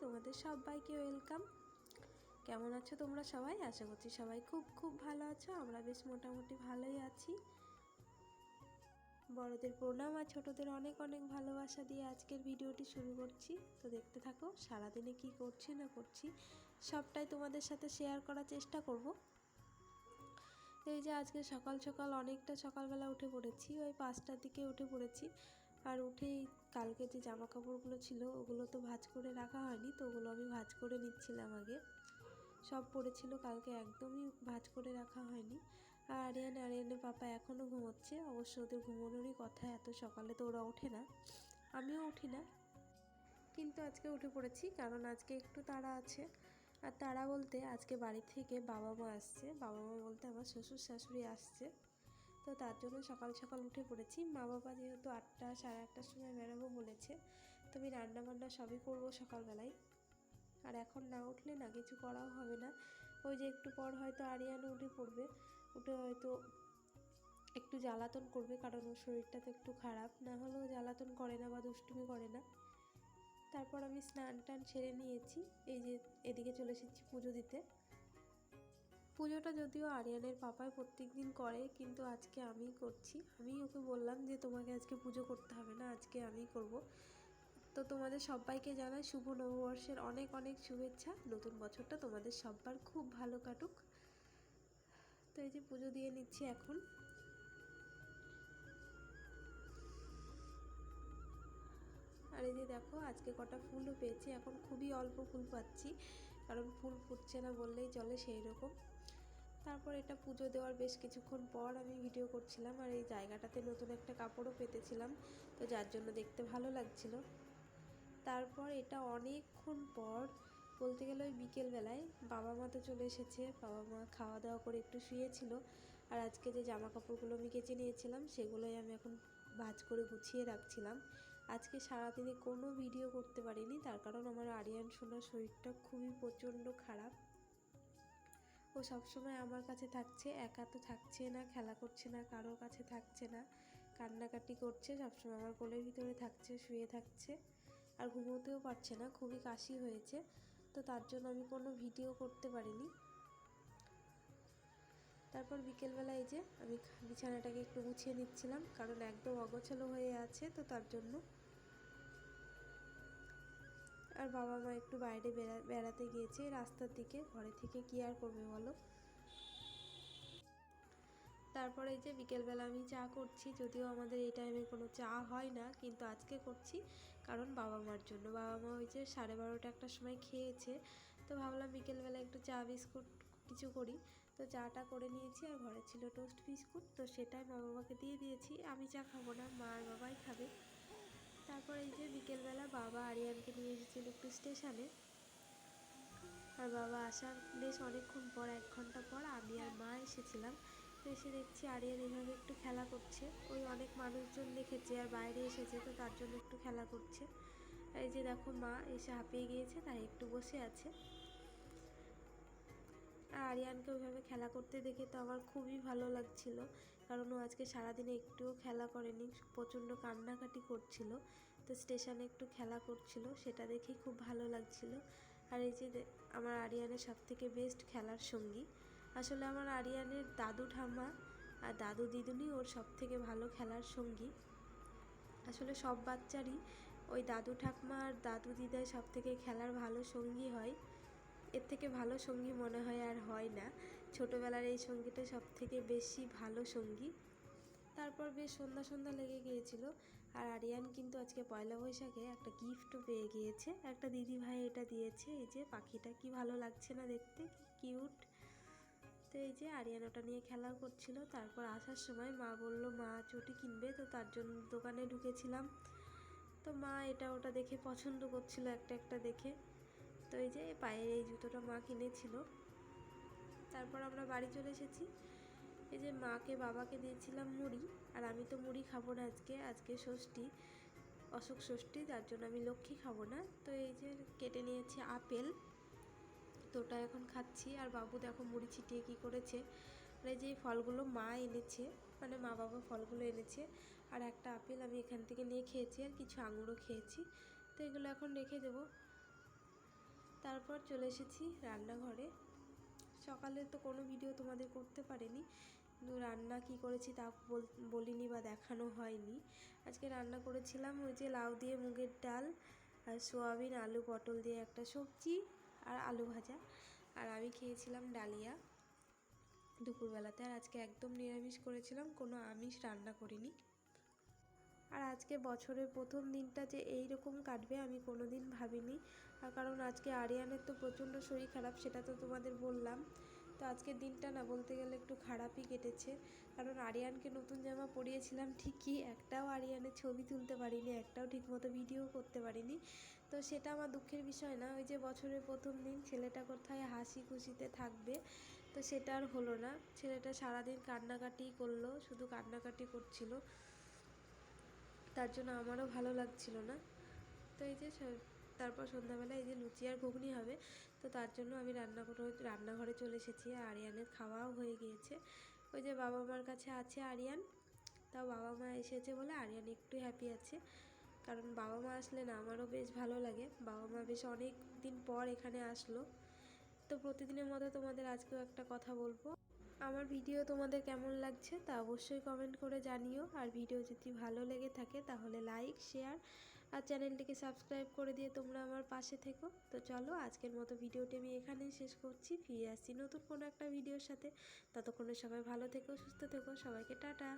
তোমাদের সবাইকে ওয়েলকাম কেমন আছো তোমরা সবাই? আশা করছি সবাই খুব খুব ভালো আছো। আমরা বেশ মোটামুটি ভালোই আছি। বড়দের প্রণাম আর ছোটদের অনেক অনেক ভালোবাসা দিয়ে আজকের ভিডিওটি শুরু করছি। তো দেখতে থাকো, সারাদিনে কি করছি না করছি, সবটাই তোমাদের সাথে শেয়ার করার চেষ্টা করব। এই যে আজকে সকাল সকাল অনেকটা সকালবেলা উঠে পড়েছি, ওই পাঁচটার দিকে উঠে পড়েছি। আর উঠেই কালকে যে জামা কাপড়গুলো ছিল ওগুলো তো ভাঁজ করে রাখা হয়নি, তো ওগুলো আমি ভাঁজ করে নিচ্ছিলাম আগে। সব পড়েছিল কালকে, একদমই ভাঁজ করে রাখা হয়নি। আর আরিয়ান, আরিয়ানের পাপা এখনও ঘুমোচ্ছে, অবশ্য ওদের ঘুমোনোরই কথা, এত সকালে তো ওরা ওঠে না। আমিও উঠি না। কিন্তু আজকে উঠে পড়েছি, কারণ আজকে একটু তাড়া আছে। আর তাড়া বলতে আজকে বাড়ি থেকে বাবা মা আসছে। বাবা মা বলতে আমার শ্বশুর শাশুড়ি আসছে। তো তার জন্য সকাল সকাল উঠে পড়েছি। মা বাবা যেহেতু আটটা, সাড়ে আটটার সময় বেরোবো বলেছে, তো আমি রান্না বান্না সবই করব সকালবেলায়। আর এখন না উঠলে না কিছু করাও হবে না। ওই যে একটু পর হয়তো আরিয়ানো উঠে পড়বে, উঠে হয়তো একটু জ্বালাতন করবে, কারণ ওর শরীরটা তো একটু খারাপ। না হলেও জ্বালাতন করে না বা দুষ্টুমি করে না। তারপর আমি স্নান টান সেরে নিয়েছি। এই যে এদিকে চলে এসেছি পুজো দিতে। পুজোটা যদিও আরিয়ানের পাপাই প্রত্যেক দিন করে, কিন্তু আজকে আমি করছি। আমি ওকে বললাম যে, তোমাকে আজকে পুজো করতে হবে না, আজকে আমি করব। তো তোমাদের সবাইকে জানাই শুভ নববর্ষের অনেক অনেক শুভেচ্ছা। নতুন বছরটা তোমাদের সব্বার খুব ভালো কাটুক। তো এই যে পুজো দিয়ে নিচ্ছি এখন। আর এই যে দেখো, আজকে কটা ফুলও পেয়েছি। এখন খুবই অল্প ফুল পাচ্ছি, কারণ ফুল ফুটছে না বললেই চলে সেই রকম তারপর এটা পুজো দেওয়ার বেশ কিছুক্ষণ পর আমি ভিডিও করছিলাম আর এই জায়গাটাতে নতুন একটা কাপড়ও পেতেছিলাম। তো যার জন্য দেখতে ভালো লাগছিল। তারপর এটা অনেকক্ষণ পর, বলতে গেলে ওই বিকেলবেলায় বাবা মা তো চলে এসেছে। বাবা মা খাওয়া দাওয়া করে একটু শুয়েছিল। আর আজকে যে জামা কাপড়গুলো আমি কেচে নিয়েছিলাম, সেগুলোই আমি এখন ভাজ করে গুছিয়ে রাখছিলাম। আজকে সারাদিনে কোনো ভিডিও করতে পারিনি। তার কারণ আমার আরিয়ান সোনার শরীরটা খুবই প্রচণ্ড খারাপ। ও সবসময় আমার কাছে থাকছে, একা তো থাকছে না, খেলা করছে না কারোর কাছে থাকছে না। কান্নাকাটি করছে, সবসময় আমার কোলের ভিতরে থাকছে, শুয়ে থাকছে। আর ঘুমোতেও পারছে না, খুবই কাশি হয়েছে। তো তার জন্য আমি কোনো ভিডিও করতে পারিনি। তারপর বিকেলবেলা এই যে আমি বিছানাটাকে একটু গুছিয়ে নিচ্ছিলাম, কারণ একদম অগোছালো হয়ে আছে, তো তার জন্য আর বাবা মা একটু বাইরে বেড়া, বেড়াতে গিয়েছে, রাস্তার দিকে। ঘরে থেকে কি আর করবে বলো? তারপরে যে বিকেলবেলা আমি চা করছি, যদিও আমাদের এই টাইমে কোনো চা হয় না, কিন্তু আজকে করছি, কারণ বাবা মার জন্য। বাবা মা ওই যে সাড়ে বারোটা একটা সময় খেয়েছে, তো ভাবলাম বিকেলবেলা একটু চা, বিস্কুট কিছু করি। তো চাটা করে নিয়েছি, আর ঘরে ছিল টোস্ট বিস্কুট, তো সেটাই মা বাবাকে দিয়ে দিয়েছি। আমি চা খাব না, মা আর বাবাই খাবে। তারপর এই যে বিকেলবেলা বাবা আরিয়ানকে নিয়ে এসেছিল একটু স্টেশনে। আর বাবা আসার বেশ অনেকক্ষণ পর, এক ঘণ্টা পর আমি আর মা এসেছিলাম। তো এসে দেখছি আরিয়ান এইভাবে একটু খেলা করছে। ওই অনেক মানুষজন দেখেছে আর বাইরে এসেছে, তো তার জন্য একটু খেলা করছে। এই যে দেখো মা এসে হাঁপিয়ে গিয়েছে, তাই একটু বসে আছে। আর আরিয়ানকে ওইভাবে খেলা করতে দেখে তো আমার খুবই ভালো লাগছিল। কারণ ও আজকে সারাদিনে একটুও খেলা করেনি, প্রচণ্ড কান্নাকাটি করছিল। তো স্টেশনে একটু খেলা করছিল, সেটা দেখেই খুব ভালো লাগছিল। আর এই যে আমার আরিয়ানের সব থেকে বেস্ট খেলার সঙ্গী। আসলে আমার আরিয়ানের দাদু ঠাম্মা আর দাদু দিদুনি ওর সব থেকে ভালো খেলার সঙ্গী। আসলে সব বাচ্চারই ওই দাদু ঠাকমা আর দাদু দিদাই সব থেকে খেলার ভালো সঙ্গী হয়। এর থেকে ভালো সঙ্গী মনে হয় আর হয় না। ছোটোবেলার এই সঙ্গীটা সব থেকে বেশি ভালো সঙ্গী। তারপর বেশ সন্ধ্যা সন্ধ্যা লেগে গিয়েছিল। আর আরিয়ান কিন্তু আজকে পয়লা বৈশাখে একটা গিফটও পেয়ে গিয়েছে। একটা দিদি ভাই এটা দিয়েছে, এই যে পাখিটা কি ভালো লাগছে না দেখতে, কি কিউট তো এই যে আরিয়ান ওটা নিয়ে খেলা করছিল। তারপর আসার সময় মা বলল, মা, চটি কিনবে? তো তার জন্য দোকানে ঢুকেছিলাম। তো মা এটা ওটা দেখে পছন্দ করছিল একটা একটা দেখে। তো এই যে পায়ের এই জুতোটা মা কিনেছিল। তারপর আমরা বাড়ি চলে এসেছি। এই যে মাকে, বাবাকে দিয়েছিলাম মুড়ি, আর আমি তো মুড়ি খাব না আজকে। আজকে ষষ্ঠী, অশোক ষষ্ঠী যার জন্য আমি লক্ষ্মী খাব না। তো এই যে কেটে নিয়েছি আপেল, তো ওটা এখন খাচ্ছি। আর বাবু দেখো মুড়ি ছিটিয়ে কী করেছে। আর এই যে ফলগুলো মা এনেছে মানে মা বাবা ফলগুলো এনেছে। আর একটা আপেল আমি এখান থেকে নিয়ে খেয়েছি, আর কিছু আঙুরও খেয়েছি। তো এগুলো এখন রেখে দেবো। তারপর চলে এসেছি রান্নাঘরে। সকালে তো কোনো ভিডিও তোমাদের করতে পারিনি। কিন্তু রান্না কি করেছি তা বল- বলিনি বা দেখানো হয়নি। আজকে রান্না করেছিলাম ওই যে লাউ দিয়ে মুগের ডাল, আর সোয়াবিন, আলু, পটল দিয়ে একটা সবজি আর আলু ভাজা। আর আমি খেয়েছিলাম ডালিয়া। দুপুরবেলাতে আর আজকে একদম নিরামিষ করেছিলাম, কোনো আমিষ রান্না করিনি। আর আজকে বছরের প্রথম দিনটা যে এই রকম কাটবে আমি কোনো দিন ভাবিনি কারণ আজকে আরিয়ানের তো প্রচণ্ড শরীর খারাপ, সেটা তো তোমাদের বললাম। তো আজকের দিনটা না বলতে গেলে একটু খারাপই কেটেছে। কারণ আরিয়ানকে নতুন জামা পরিয়েছিলাম ঠিকই, একটাও আরিয়ানের ছবি তুলতে পারিনি, একটাও ঠিকমতো ভিডিও করতে পারিনি। তো সেটা আমার দুঃখের বিষয় না, ওই যে বছরের প্রথম দিন ছেলেটা কোথায় হাসি খুশিতে থাকবে, তো সেটা আর হলো না। ছেলেটা সারাদিন কান্নাকাটি করল, শুধু কান্নাকাটি করছিল। তার জন্য আমারও ভালো লাগছিল না। তো এই যে তারপর সন্ধ্যাবেলা এই যে লুচি আর ঘুগনি হবে, তো তার জন্য আমি রান্না করে রান্নাঘরে চলে এসেছি। আরিয়ানের খাওয়াও হয়ে গিয়েছে। ওই যে বাবা মার কাছে আছে আরিয়ান, তাও বাবা মা এসেছে বলে আরিয়ান একটু হ্যাপি আছে। কারণ বাবা মা আসলে না, আমারও বেশ ভালো লাগে। বাবা মা বেশ অনেক দিন পর এখানে আসলো। তো প্রতিদিনের মতো তোমাদের আজকেও একটা কথা বলব। আমার ভিডিও তোমাদের কেমন লাগছে তা অবশ্যই কমেন্ট করে জানিও। আর ভিডিও যদি ভালো লেগে থাকে তাহলে লাইক শেয়ার আর চ্যানেলটিকে সাবস্ক্রাইব করে দিয়ে তোমরা আমার পাশে থেকো। তো চলো আজকের মতো ভিডিওটি আমি এখানেই শেষ করছি। ফিরে আসছি নতুন কোনো একটা ভিডিওর সাথে। ততক্ষণে সবাই ভালো থেকো, সুস্থ থেকো। সবাইকে টাটা।